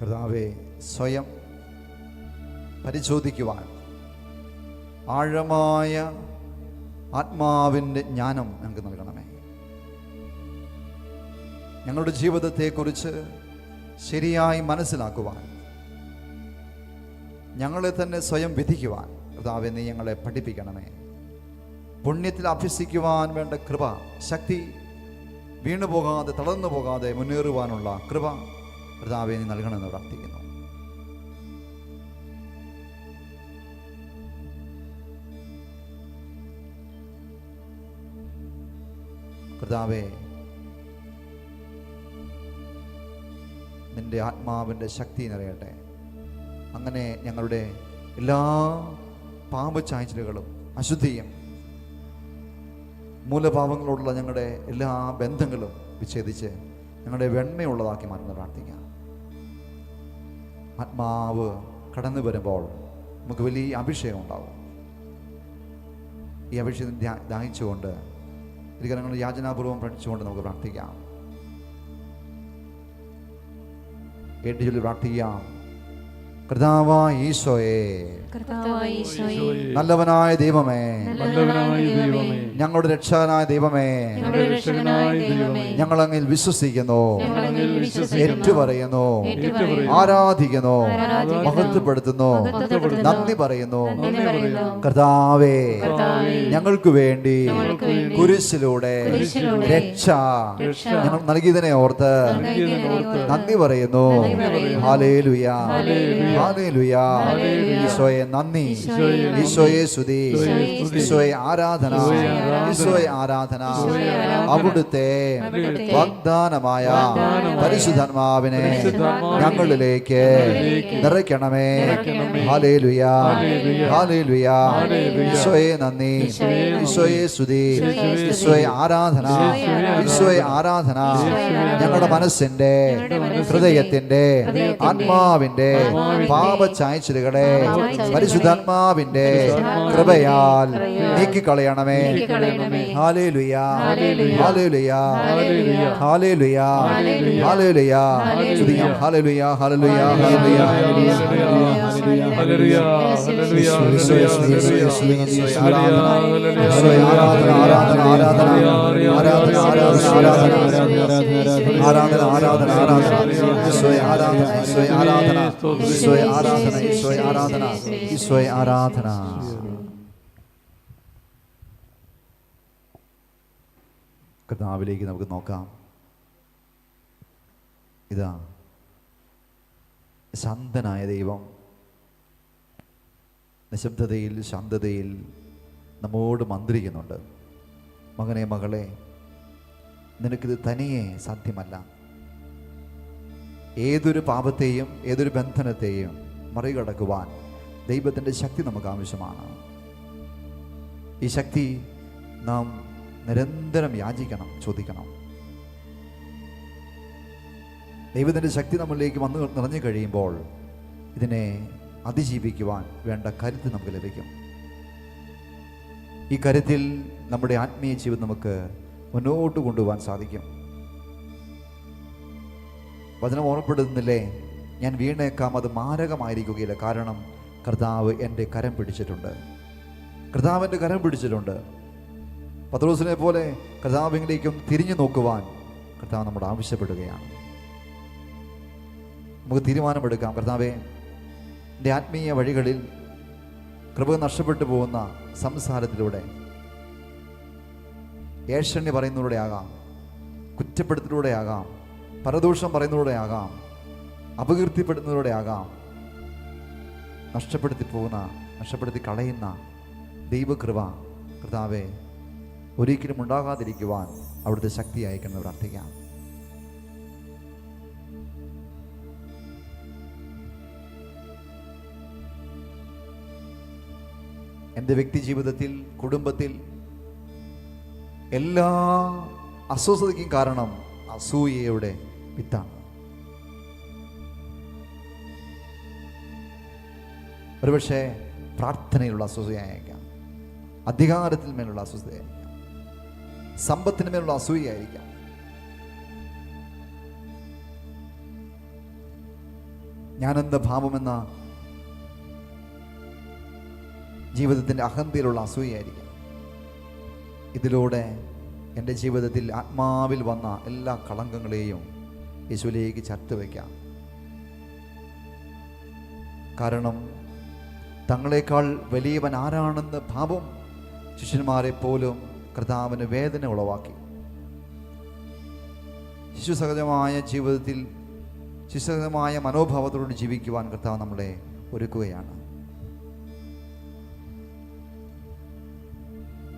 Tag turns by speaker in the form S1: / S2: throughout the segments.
S1: കർത്താവെ സ്വയം പരിശോധിക്കുവാൻ ആഴമായ ആത്മാവിന്റെ ജ്ഞാനം ഞങ്ങൾക്ക് നൽകണമേ. ഞങ്ങളുടെ ജീവിതത്തെക്കുറിച്ച് ശരിയായി മനസ്സിലാക്കുവാൻ ഞങ്ങളെ തന്നെ സ്വയം വിധിക്കുവാൻ കർത്താവെ നീ ഞങ്ങളെ പഠിപ്പിക്കണമേ. പുണ്യത്തിൽ അഭ്യസിക്കുവാൻ വേണ്ട കൃപ ശക്തി വീണു പോകാതെ തളർന്നു പോകാതെ മുന്നേറുവാനുള്ള കൃപ കർത്താവെ നീ നൽകണമെന്ന് പ്രാർത്ഥിക്കുന്നു. കർത്താവെ നിന്റെ ആത്മാവിന്റെ ശക്തി നിറയട്ടെ. അങ്ങനെ ഞങ്ങളുടെ എല്ലാ പാപച്ചായ്ചലുകളും അശുദ്ധിയും മൂലഭാവങ്ങളോടുള്ള ഞങ്ങളുടെ എല്ലാ ബന്ധങ്ങളും വിച്ഛേദിച്ച് ഞങ്ങളുടെ വെണ്മയുള്ളതാക്കി മാറ്റുന്ന പ്രാർത്ഥിക്കാം. ആത്മാവ് കടന്നു വരുമ്പോൾ നമുക്ക് വലിയ അഭിഷേകം ഉണ്ടാവും ഈ അഭിഷേകം ധ്യാനിച്ചുകൊണ്ട് ദാഹിച്ചുകൊണ്ട് ഒരിക്കലും ഞങ്ങൾ യാചനാപൂർവം പഠിച്ചുകൊണ്ട് നമുക്ക് പ്രാർത്ഥിക്കാം. കേട്ട് ചൊല്ലി പ്രാർത്ഥിക്കാം. കർത്താവായ ഈശോയെ.
S2: കർത്താവായ ഈശോയെ.
S1: നല്ലവനായ ദൈവമേ.
S2: നല്ലവനായ ദൈവമേ.
S1: ഞങ്ങളുടെ രക്ഷകനായ ദൈവമേ. ഞങ്ങളങ്ങിൽ വിശ്വസിക്കുന്നു. ഏറ്റുപറയുന്നു. ആരാധിക്കുന്നു. മഹത്വപ്പെടുത്തുന്നു. നന്ദി പറയുന്നു. കർത്താവേ ഞങ്ങൾക്ക് വേണ്ടി കുരിശിലൂടെ രക്ഷ ഞങ്ങൾ നൽകിയതിനെ ഓർത്ത് നന്ദി പറയുന്നു. ഈശോയെ നന്ദി.
S2: ഈശോയെ
S1: ഈശോയെ ആരാധന.
S2: ഈശോയെ ആരാധന.
S1: അവിടുത്തെ വാഗ്ദാനമായ പരിശുദ്ധാത്മാവിനെ ഞങ്ങളിലേക്ക് നിറയ്ക്കണമേ. ഹാലേലുയാ. ഹാലേലുയാ. ഈശോയെ നന്ദി.
S2: ഈശോയെ
S1: സ്തുതി.
S2: ഈശോയെ
S1: ആരാധന.
S2: ഈശോയെ ആരാധന.
S1: ഞങ്ങളുടെ മനസ്സിന്റെ ഹൃദയത്തിന്റെ ആത്മാവിന്റെ പാപച്ചായച്ചിലുകളെ പരിശുദ്ധാത്മാവിന്റെ കൃപയാൽ നീക്കിക്കളയണമേ.
S2: നീക്കിക്കളയണമേ.
S1: ഹാലേലുയ
S2: ഹല്ലേലൂയ.
S1: ഹാലേലുയ
S2: ഹല്ലേലൂയ.
S1: ഹാലേലുയ
S2: ഹല്ലേലൂയ.
S1: ഹാലേലുയ
S2: ഹല്ലേലൂയ.
S1: സ്തുതിക്കാം ഹാലേലുയ ഹാലേലുയ ഹാലേലുയ ആരാധന ആരാധന ആരാധന ആരാധന ആരാധന ആരാധന ആരാധന ആരാധന ആരാധന ആരാധന ആരാധന ആരാധന ആരാധന ആരാധന കർത്താവിലേക്ക് നമുക്ക് നോക്കാം. ഇതാ. ശാന്തനായ ദൈവം. നിശബ്ദതയിൽ ശാന്തതയിൽ നമ്മോട് മന്ത്രിക്കുന്നുണ്ട്. മകനെ മകളെ നിനക്കിത് തനിയെ സാധ്യമല്ല. ഏതൊരു പാപത്തെയും ഏതൊരു ബന്ധനത്തെയും മറികടക്കുവാൻ ദൈവത്തിന്റെ ശക്തി നമുക്ക് ആവശ്യമാണ്. ഈ ശക്തി നാം നിരന്തരം യാചിക്കണം ചോദിക്കണം. ദൈവത്തിന്റെ ശക്തി നമ്മളിലേക്ക് വന്നു നിറഞ്ഞു കഴിയുമ്പോൾ ഇതിനെ അതിജീവിക്കുവാൻ വേണ്ട കരുത്ത് നമുക്ക് ലഭിക്കും. ഈ കരുത്തിൽ നമ്മുടെ ആത്മീയ ജീവിതം നമുക്ക് മുന്നോട്ട് കൊണ്ടുപോകാൻ സാധിക്കും. വചനം ഓർമ്മപ്പെടുന്നില്ലേ? ഞാൻ വീണേക്കാം അത് മാരകമായിരിക്കുകയില്ല. കാരണം കർത്താവ് എന്റെ കരം പിടിച്ചിട്ടുണ്ട്. കർത്താവിന്റെ കരം പിടിച്ചിട്ടുണ്ട്. പത്രോസിനെ പോലെ കർത്താവിംഗിലേക്കും തിരിഞ്ഞു നോക്കുവാൻ കർത്താവ് നമ്മോട് ആവശ്യപ്പെടുകയാണ്. നമുക്ക് തീരുമാനമെടുക്കാം. കർത്താവെ എന്റെ ആത്മീയ വഴികളിൽ കൃപ നഷ്ടപ്പെട്ടു പോകുന്ന സംസാരത്തിലൂടെ ഏഷണി പറയുന്നതിലൂടെ ആകാം കുറ്റപ്പെടുത്തലൂടെ ആകാം പരദൂഷണം പറയുന്നതിലൂടെ ആകാം അപകീർത്തിപ്പെടുന്നതിലൂടെ ആകാം നഷ്ടപ്പെടുത്തി പോകുന്ന നഷ്ടപ്പെടുത്തി കളയുന്ന ദൈവകൃപ കർത്താവെ ഒരിക്കലും ഉണ്ടാകാതിരിക്കുവാൻ അവിടുത്തെ ശക്തി അയക്കുന്നത് പ്രാർത്ഥിക്കാം. എന്റെ വ്യക്തി ജീവിതത്തിൽ കുടുംബത്തിൽ എല്ലാ അസ്വസ്ഥതയ്ക്കും കാരണം അസൂയയുടെ വിത്താണ് ഒരുപക്ഷെ പ്രാർത്ഥനയിലുള്ള അസ്വസ്ഥയായേക്കാം അധികാരത്തിൽ മേലുള്ള അസ്വസ്ഥയായിരിക്കാം സമ്പത്തിന് മേലുള്ള അസൂയയായിരിക്കാം. ഞാനെന്ത് ഭാവമെന്ന ജീവിതത്തിന്റെ അഹന്തയിലുള്ള അസൂയയായിരിക്കാം. ഇതിലൂടെ എന്റെ ജീവിതത്തിൽ ആത്മാവിൽ വന്ന എല്ലാ കളങ്കങ്ങളെയും യേശുവിലേക്ക് ചേർത്ത് വയ്ക്കാം. കാരണം തങ്ങളെക്കാൾ വലിയവൻ ആരാണെന്ന് ഭാവം ശിഷ്യന്മാരെ പോലും കർത്താവിന് വേദന ഉളവാക്കി. ശിശുസഹജമായ ജീവിതത്തിൽ ശിശുസഹജമായ മനോഭാവത്തോട് ജീവിക്കുവാൻ കർത്താവ് നമ്മളെ ഒരുക്കുകയാണ്.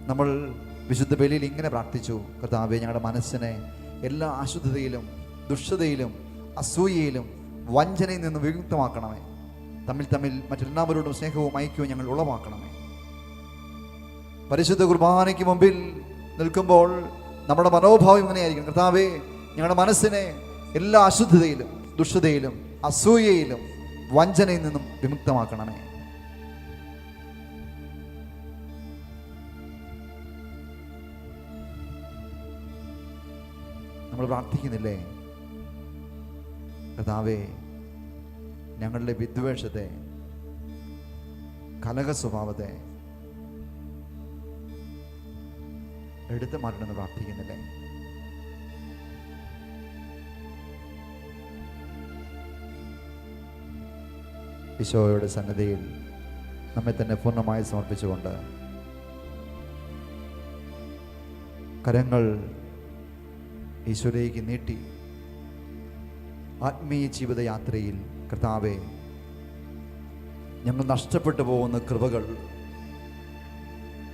S1: നമ്മൾ വിശുദ്ധ ബലിയിൽ ഇങ്ങനെ പ്രാർത്ഥിച്ചു കർത്താവെ ഞങ്ങളുടെ മനസ്സിനെ എല്ലാ അശുദ്ധതയിലും ദുഷ്ടതയിലും അസൂയയിലും വഞ്ചനയിൽ നിന്ന് വിമുക്തമാക്കണമേ. തമ്മിൽ തമ്മിൽ മറ്റെല്ലാവരോടും സ്നേഹവും ഐക്യവും ഞങ്ങൾ ഉളവാക്കണമേ. പരിശുദ്ധ കുർബാനയ്ക്ക് മുമ്പിൽ നിൽക്കുമ്പോൾ നമ്മുടെ മനോഭാവം ഇങ്ങനെയായിരിക്കും. കർത്താവേ ഞങ്ങളുടെ മനസ്സിനെ എല്ലാ അശുദ്ധതയിലും ദുഷ്ടതയിലും അസൂയയിലും വഞ്ചനയിൽ നിന്നും വിമുക്തമാക്കണമേ. നമ്മൾ പ്രാർത്ഥിക്കുന്നില്ലേ? കർത്താവേ ഞങ്ങളുടെ വിദ്വേഷത്തെ കലക സ്വഭാവത്തെ എടുത്തു മാറ്റണമെന്ന് പ്രാർത്ഥിക്കുന്നില്ലേ? ഈശോയുടെ സന്നദ്ധയിൽ നമ്മെ തന്നെ പൂർണമായി സമർപ്പിച്ചുകൊണ്ട് കരങ്ങൾ ഈശോയിലേക്ക് നീട്ടി ആത്മീയ ജീവിതയാത്രയിൽ കർത്താവെ ഞങ്ങൾ നഷ്ടപ്പെട്ടു പോകുന്ന കൃപകൾ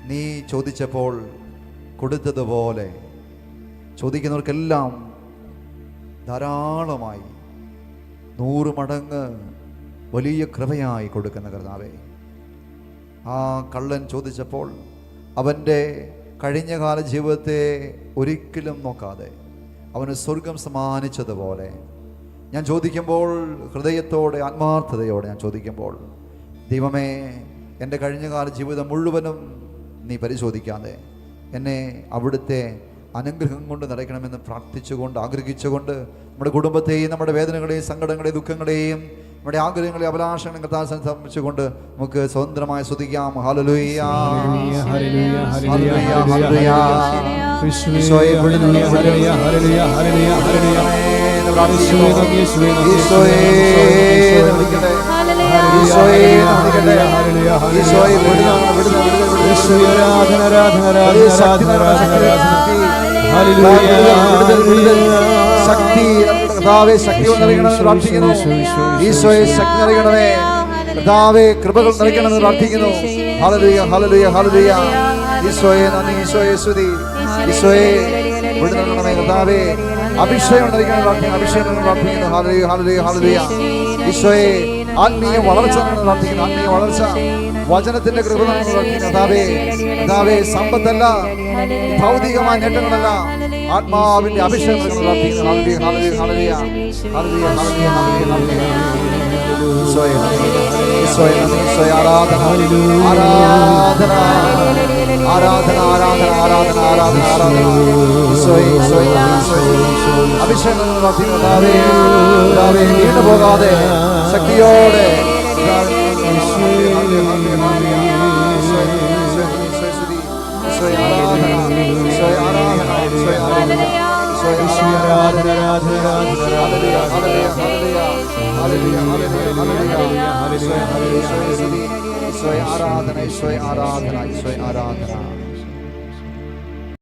S1: നീ ചോദിച്ചപ്പോൾ കൊടുത്തതുപോലെ ചോദിക്കുന്നവർക്കെല്ലാം ധാരാളമായി നൂറ് മടങ്ങ് വലിയ കൃപയായി കൊടുക്കുന്ന കർത്താവെ. ആ കള്ളൻ ചോദിച്ചപ്പോൾ അവന്റെ കഴിഞ്ഞകാല ജീവിതത്തെ ഒരിക്കലും നോക്കാതെ അവന് സ്വർഗം സമ്മാനിച്ചതുപോലെ ഞാൻ ചോദിക്കുമ്പോൾ ഹൃദയത്തോടെ ആത്മാർത്ഥതയോടെ ഞാൻ ചോദിക്കുമ്പോൾ ദൈവമേ എന്റെ കഴിഞ്ഞകാല ജീവിതം മുഴുവനും നീ പരിശോധിക്കാതെ എന്നെ അവിടുത്തെ അനുഗ്രഹം കൊണ്ട് നിറയ്ക്കണമെന്ന് പ്രാർത്ഥിച്ചുകൊണ്ട് ആഗ്രഹിച്ചുകൊണ്ട് നമ്മുടെ കുടുംബത്തെയും നമ്മുടെ വേദനകളെയും സങ്കടങ്ങളെയും ദുഃഖങ്ങളെയും നമ്മുടെ ആഗ്രഹങ്ങളെ അഭിലാഷങ്ങളും കർത്താൻ സംബന്ധിച്ചുകൊണ്ട് നമുക്ക് സ്വതന്ത്രമായി സ്തുതിക്കാം.
S2: ഹാലലുയാ
S1: ഈശോയെ ഈശോയെ
S2: ആരാധന, ആരാധന, ആരാധന, ആരാധന,
S1: ശക്തി. കർത്താവേ ശക്തി നിറയണമെന്ന് പ്രാർത്ഥിക്കുന്നു. ഈശോയെ ശക്തി നിറയണമേ കർത്താവേ കൃപകൾ നൽകണമെന്ന് പ്രാർത്ഥിക്കുന്നു. ഹല്ലേലൂയ ഹല്ലേലൂയ ഹല്ലേലൂയ. ഈശോയെ നന്ദി ഈശോയെ സ്തുതി. ഈശോയെ വിടുതലണമേ കർത്താവേ. അഭിഷേകം നിറയ്ക്കണം പ്രാർത്ഥിക്കുന്നു. അഭിഷേകം പ്രാർത്ഥിക്കുന്നു. ഹല്ലേലൂയ ഹല്ലേലൂയ ഹല്ലേലൂയ. ഈശോയെ ആത്മീയ വളർച്ച പ്രാർത്ഥിക്കുന്നു. ആത്മീയ വളർച്ച വചനത്തിന്റെ കൃപ സമ്പത്തല്ല ഭൗതികമായ നേട്ടങ്ങളല്ല ആത്മാവിന്റെ അഭിഷേകം ആരാധന ആരാധന ആരാധന ആരാധന ആരാധന ശക്തിയോടെ ആരാധന ഈശോയെ ആരാധന ഈശോയെ ആരാധന ഈശോയെ ആരാധന